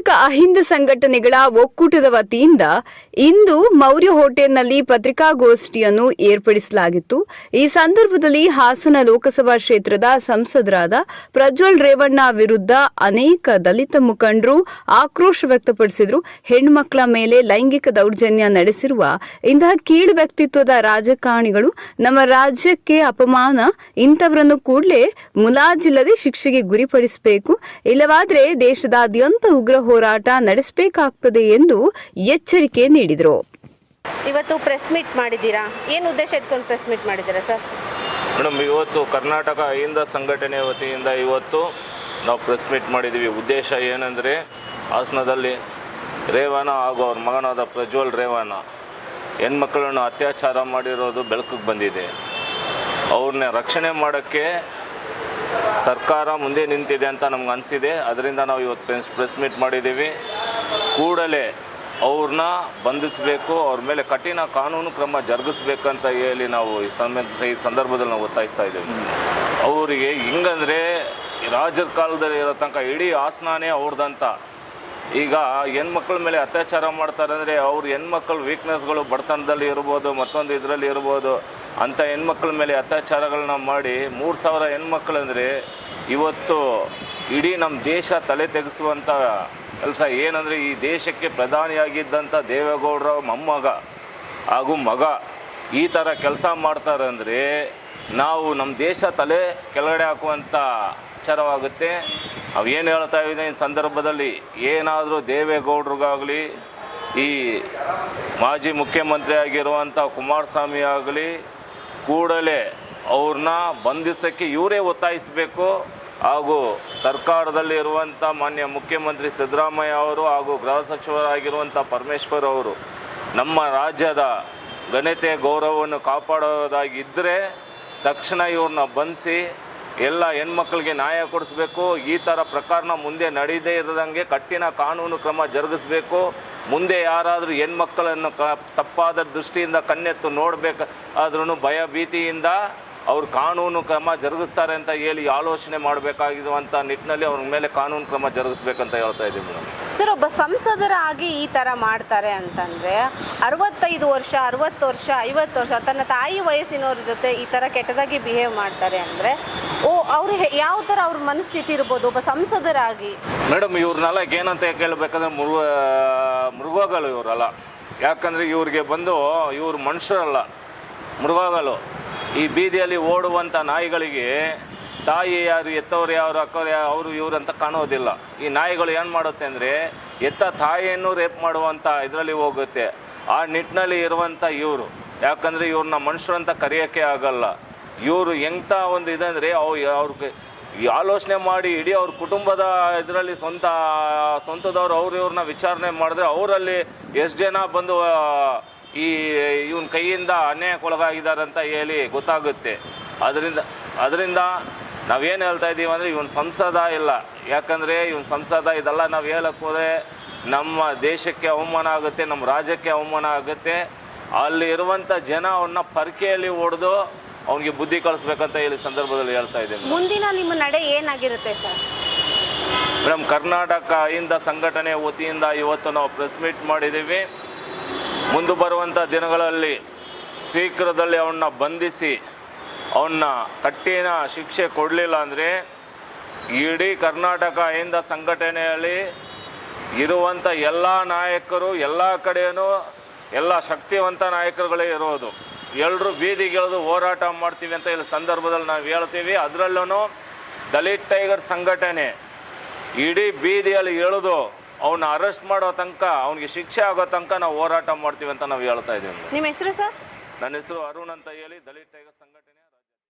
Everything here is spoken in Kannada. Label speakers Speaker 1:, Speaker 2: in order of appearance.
Speaker 1: ಕರ್ನಾಟಕ ಅಹಿಂದ ಸಂಘಟನೆಗಳ ಒಕ್ಕೂಟದ ವತಿಯಿಂದ ಇಂದು ಮೌರ್ಯ ಹೋಟೆಲ್ನಲ್ಲಿ ಪತ್ರಿಕಾಗೋಷ್ಠಿಯನ್ನು ಏರ್ಪಡಿಸಲಾಗಿತ್ತು. ಈ ಸಂದರ್ಭದಲ್ಲಿ ಹಾಸನ ಲೋಕಸಭಾ ಕ್ಷೇತ್ರದ ಸಂಸದರಾದ ಪ್ರಜ್ವಲ್ ರೇವಣ್ಣ ವಿರುದ್ಧ ಅನೇಕ ದಲಿತ ಮುಖಂಡರು ಆಕ್ರೋಶ ವ್ಯಕ್ತಪಡಿಸಿದರು. ಹೆಣ್ಮಕ್ಕಳ ಮೇಲೆ ಲೈಂಗಿಕ ದೌರ್ಜನ್ಯ ನಡೆಸಿರುವ ಇಂತಹ ಕೀಳು ವ್ಯಕ್ತಿತ್ವದ ರಾಜಕಾರಣಿಗಳು ನಮ್ಮ ರಾಜ್ಯಕ್ಕೆ ಅಪಮಾನ ಇಂಥವರನ್ನು ಕೂಡಲೇ ಮುಲಾಜಿಲ್ಲದೆ ಶಿಕ್ಷೆಗೆ ಗುರಿಪಡಿಸಬೇಕು. ಇಲ್ಲವಾದರೆ ದೇಶದಾದ್ಯಂತ ಉಗ್ರ ಹೋರಾಟ ನಡೆಸಬೇಕಾಗ್ತದೆ ಎಂದು ಎಚ್ಚರಿಕೆ ನೀಡಿದರು.
Speaker 2: ಇವತ್ತು ಪ್ರೆಸ್ ಮೀಟ್ ಮಾಡಿದ್ದೀರಾ? ಏನು ಉದ್ದೇಶ ಇಟ್ಕೊಂಡು ಪ್ರೆಸ್ ಮೀಟ್ ಮಾಡಿದ್ದೀರಾ ಸರ್?
Speaker 3: ಮೇಡಮ್ ಇವತ್ತು ಕರ್ನಾಟಕ ಅಹಿಂದ ಸಂಘಟನೆ ವತಿಯಿಂದ ಇವತ್ತು ನಾವು ಪ್ರೆಸ್ ಮೀಟ್ ಮಾಡಿದ್ದೀವಿ. ಉದ್ದೇಶ ಏನಂದರೆ ಹಾಸನದಲ್ಲಿ ರೇವಣ ಹಾಗೂ ಅವ್ರ ಮಗನಾದ ಪ್ರಜ್ವಲ್ ರೇವಣ ಹೆಣ್ಮಕ್ಳನ್ನು ಅತ್ಯಾಚಾರ ಮಾಡಿರೋದು ಬೆಳಕಿಗೆ ಬಂದಿದೆ. ಅವ್ರನ್ನ ರಕ್ಷಣೆ ಮಾಡೋಕ್ಕೆ ಸರ್ಕಾರ ಮುಂದೆ ನಿಂತಿದೆ ಅಂತ ನಮ್ಗೆ ಅನಿಸಿದೆ. ಅದರಿಂದ ನಾವು ಇವತ್ತು ಪ್ರೆಸ್ ಪ್ರೆಸ್ ಮೀಟ್ ಮಾಡಿದ್ದೀವಿ. ಕೂಡಲೇ ಅವ್ರನ್ನ ಬಂಧಿಸಬೇಕು, ಅವ್ರ ಮೇಲೆ ಕಠಿಣ ಕಾನೂನು ಕ್ರಮ ಜರುಗಿಸ್ಬೇಕಂತ ಹೇಳಿ ನಾವು ಈ ಸಂಬಂಧ, ಈ ಸಂದರ್ಭದಲ್ಲಿ ನಾವು ಒತ್ತಾಯಿಸ್ತಾ ಇದ್ದೀವಿ. ಅವರಿಗೆ ಹಿಂಗಂದರೆ ರಾಜರ ಕಾಲದಲ್ಲಿ ಇರೋ ತನಕ ಇಡೀ ಆಸನಾನೇ ಅವ್ರದ್ದಂತ. ಈಗ ಹೆಣ್ಮಕ್ಳ ಮೇಲೆ ಅತ್ಯಾಚಾರ ಮಾಡ್ತಾರೆ ಅಂದರೆ ಅವ್ರ ಹೆಣ್ಮಕ್ಳ ವೀಕ್ನೆಸ್ಗಳು ಬಡತನದಲ್ಲಿ ಇರ್ಬೋದು, ಮತ್ತೊಂದು ಇದರಲ್ಲಿ ಇರ್ಬೋದು ಅಂಥ ಹೆಣ್ಮಕ್ಳ ಮೇಲೆ ಅತ್ಯಾಚಾರಗಳನ್ನ ಮಾಡಿ ಮೂರು ಸಾವಿರ ಹೆಣ್ಮಕ್ಳು ಅಂದರೆ ಇವತ್ತು ಇಡೀ ನಮ್ಮ ದೇಶ ತಲೆ ತೆಗೆಸುವಂಥ ಕೆಲಸ. ಏನಂದರೆ ಈ ದೇಶಕ್ಕೆ ಪ್ರಧಾನಿಯಾಗಿದ್ದಂಥ ದೇವೇಗೌಡರ ಮೊಮ್ಮಗ ಹಾಗೂ ಮಗ ಈ ಥರ ಕೆಲಸ ಮಾಡ್ತಾರೆ ಅಂದರೆ ನಾವು ನಮ್ಮ ದೇಶ ತಲೆ ಕೆಳಗಡೆ ಹಾಕುವಂಥ ವಿಚಾರವಾಗುತ್ತೆ ನಾವು ಏನು ಹೇಳ್ತಾ ಇದ್ದೀನಿ ಈ ಸಂದರ್ಭದಲ್ಲಿ, ಏನಾದರೂ ದೇವೇಗೌಡ್ರಿಗಾಗಲಿ, ಈ ಮಾಜಿ ಮುಖ್ಯಮಂತ್ರಿ ಆಗಿರುವಂಥ ಕುಮಾರಸ್ವಾಮಿ ಆಗಲಿ, ಕೂಡಲೇ ಅವ್ರನ್ನ ಬಂಧಿಸೋಕ್ಕೆ ಇವರೇ ಒತ್ತಾಯಿಸಬೇಕು. ಹಾಗೂ ಸರ್ಕಾರದಲ್ಲಿ ಇರುವಂಥ ಮಾನ್ಯ ಮುಖ್ಯಮಂತ್ರಿ ಸಿದ್ದರಾಮಯ್ಯ ಅವರು ಹಾಗೂ ಗೃಹ ಸಚಿವರಾಗಿರುವಂಥ ಪರಮೇಶ್ವರ್ ಅವರು, ನಮ್ಮ ರಾಜ್ಯದ ಘನತೆ ಗೌರವವನ್ನು ಕಾಪಾಡೋದಾಗಿದ್ದರೆ ತಕ್ಷಣ ಇವ್ರನ್ನ ಬಂಧಿಸಿ ಎಲ್ಲ ಹೆಣ್ಮಕ್ಳಿಗೆ ನ್ಯಾಯ ಕೊಡಿಸ್ಬೇಕು. ಈ ಥರ ಪ್ರಕರಣ ಮುಂದೆ ನಡೀದೇ ಇರದಂಗೆ ಕಠಿಣ ಕಾನೂನು ಕ್ರಮ ಜರುಗಿಸ್ಬೇಕು. ಮುಂದೆ ಯಾರಾದರೂ ಹೆಣ್ಮಕ್ಕಳನ್ನು ಕ, ತಪ್ಪಾದ ದೃಷ್ಟಿಯಿಂದ ಕಣ್ಣೆತ್ತು ನೋಡಬೇಕು ಆದ್ರೂ ಭಯ ಭೀತಿಯಿಂದ ಅವ್ರು ಕಾನೂನು ಕ್ರಮ ಜರುಗಿಸ್ತಾರೆ ಅಂತ ಹೇಳಿ ಆಲೋಚನೆ ಮಾಡಬೇಕಾಗಿರುವಂಥ ನಿಟ್ಟಿನಲ್ಲಿ ಅವ್ರ ಮೇಲೆ ಕಾನೂನು ಕ್ರಮ ಜರುಗಿಸ್ಬೇಕಂತ ಹೇಳ್ತಾ ಇದ್ದೀವಿ ಮೇಡಮ್.
Speaker 2: ಸರ್, ಒಬ್ಬ ಸಂಸದರಾಗಿ ಈ ಥರ ಮಾಡ್ತಾರೆ ಅಂತಂದರೆ ಅರವತ್ತೈದು ವರ್ಷ, ಅರವತ್ತು ವರ್ಷ, ಐವತ್ತು ವರ್ಷ ತನ್ನ ತಾಯಿ ವಯಸ್ಸಿನವ್ರ ಜೊತೆ ಈ ಥರ ಕೆಟ್ಟದಾಗಿ ಬಿಹೇವ್ ಮಾಡ್ತಾರೆ ಅಂದರೆ ಓ, ಅವ್ರು ಯಾವ ಥರ ಅವ್ರ ಮನಸ್ಥಿತಿ ಇರ್ಬೋದು? ಒಬ್ಬ ಸಂಸದರಾಗಿ.
Speaker 3: ಮೇಡಮ್ ಇವ್ರನ್ನೆಲ್ಲ ಏನಂತ ಕೇಳಬೇಕಂದ್ರೆ ಮೃಗ ಮೃಗಗಳು ಇವರಲ್ಲ. ಯಾಕಂದರೆ ಇವ್ರಿಗೆ ಬಂದು ಇವರು ಮನುಷ್ಯರಲ್ಲ. ಮೃಗಗಳು. ಈ ಬೀದಿಯಲ್ಲಿ ಓಡುವಂಥ ನಾಯಿಗಳಿಗೆ ತಾಯಿ ಯಾರು ಎತ್ತವ್ರು ಯಾರು, ಅಕ್ಕವ್ರು ಯಾರು, ಅವರು ಇವ್ರು ಅಂತ ಕಾಣೋದಿಲ್ಲ. ಈ ನಾಯಿಗಳು ಏನು ಮಾಡುತ್ತೆ ಅಂದರೆ ಎತ್ತ ತಾಯಿಯನ್ನು ರೇಪ್ ಮಾಡುವಂಥ ಇದರಲ್ಲಿ ಹೋಗುತ್ತೆ. ಆ ನಿಟ್ಟಿನಲ್ಲಿ ಇರುವಂಥ ಇವರು. ಯಾಕಂದರೆ ಇವ್ರನ್ನ ಮನುಷ್ಯರು ಅಂತ ಕರೆಯೋಕ್ಕೆ ಆಗಲ್ಲ. ಇವರು ಎಂಥ ಒಂದು ಇದಂದರೆ ಅವು ಅವ್ರಿಗೆ ಆಲೋಚನೆ ಮಾಡಿ ಇಡೀ ಅವ್ರ ಕುಟುಂಬದ ಇದರಲ್ಲಿ ಸ್ವಂತ, ಸ್ವಂತದವ್ರು ಅವ್ರು ಇವ್ರನ್ನ ವಿಚಾರಣೆ ಮಾಡಿದ್ರೆ ಅವರಲ್ಲಿ ಎಷ್ಟು ಜನ ಬಂದು ಈ, ಇವನ ಕೈಯಿಂದ ಅನ್ಯಾಯಕ್ಕೊಳಗಾಗಿದ್ದಾರೆ ಅಂತ ಹೇಳಿ ಗೊತ್ತಾಗುತ್ತೆ. ಅದರಿಂದ ಅದರಿಂದ ನಾವೇನು ಹೇಳ್ತಾ ಇದ್ದೀವಿ ಅಂದರೆ ಇವನ ಸಂಸದ ಇಲ್ಲ. ಯಾಕಂದರೆ ಇವನ ಸಂಸದ ಇದೆಲ್ಲ ನಾವು ಹೇಳಕ್ಕೆ ಹೋದರೆ ನಮ್ಮ ದೇಶಕ್ಕೆ ಅವಮಾನ ಆಗುತ್ತೆ, ನಮ್ಮ ರಾಜ್ಯಕ್ಕೆ ಅವಮಾನ ಆಗುತ್ತೆ. ಅಲ್ಲಿ ಇರುವಂಥ ಜನ ಅವನ್ನ ಪರಕೆಯಲ್ಲಿ ಹೊಡೆದು ಅವನಿಗೆ ಬುದ್ಧಿ ಕಳಿಸ್ಬೇಕಂತ ಹೇಳಿ ಸಂದರ್ಭದಲ್ಲಿ ಹೇಳ್ತಾ ಇದ್ದೇನೆ.
Speaker 2: ಮುಂದಿನ ನಿಮ್ಮ ನಡೆ ಏನಾಗಿರುತ್ತೆ ಸರ್?
Speaker 3: ಮೇಡಮ್ ಕರ್ನಾಟಕ ಅಹಿಂದ ಸಂಘಟನೆ ವತಿಯಿಂದ ಇವತ್ತು ನಾವು ಪ್ರೆಸ್ ಮೀಟ್ ಮಾಡಿದ್ದೀವಿ. ಮುಂದೆ ಬರುವಂಥ ದಿನಗಳಲ್ಲಿ ಶೀಘ್ರದಲ್ಲಿ ಅವನ್ನ ಬಂಧಿಸಿ ಅವನ್ನ ಕಟ್ಟಿನ ಶಿಕ್ಷೆ ಕೊಡಲಿಲ್ಲ ಅಂದರೆ ಇಡೀ ಕರ್ನಾಟಕ ಅಹಿಂದ ಸಂಘಟನೆಯಲ್ಲಿ ಇರುವಂಥ ಎಲ್ಲ ನಾಯಕರು ಎಲ್ಲ ಕಡೆಯೂ ಎಲ್ಲ ಶಕ್ತಿವಂತ ನಾಯಕರುಗಳೇ ಇರೋದು. ಎಲ್ಲರೂ ಬೀದಿಗೆಳೆದು ಹೋರಾಟ ಮಾಡ್ತೀವಿ ಅಂತ ಇಲ್ಲಿ ಸಂದರ್ಭದಲ್ಲಿ ನಾವು ಹೇಳ್ತೀವಿ. ಅದರಲ್ಲೂ ದಲಿತ್ ಟೈಗರ್ ಸಂಘಟನೆ ಇಡೀ ಬೀದಿಯಲ್ಲಿ ಎಳೆದು ಅವನ್ನ ಅರೆಸ್ಟ್ ಮಾಡೋ ತನಕ ಅವನಿಗೆ ಶಿಕ್ಷೆ ಆಗೋ ತನಕ ನಾವು ಹೋರಾಟ ಮಾಡ್ತೀವಿ ಅಂತ ನಾವು ಹೇಳ್ತಾ ಇದ್ದೀವಿ.
Speaker 2: ನಿಮ್ಮ ಹೆಸರು ಸರ್?
Speaker 3: ನನ್ನ ಹೆಸರು ಅರುಣ್ ಅಂತ ಹೇಳಿ ದಲಿತ್ ಟೈಗರ್ ಸಂಘ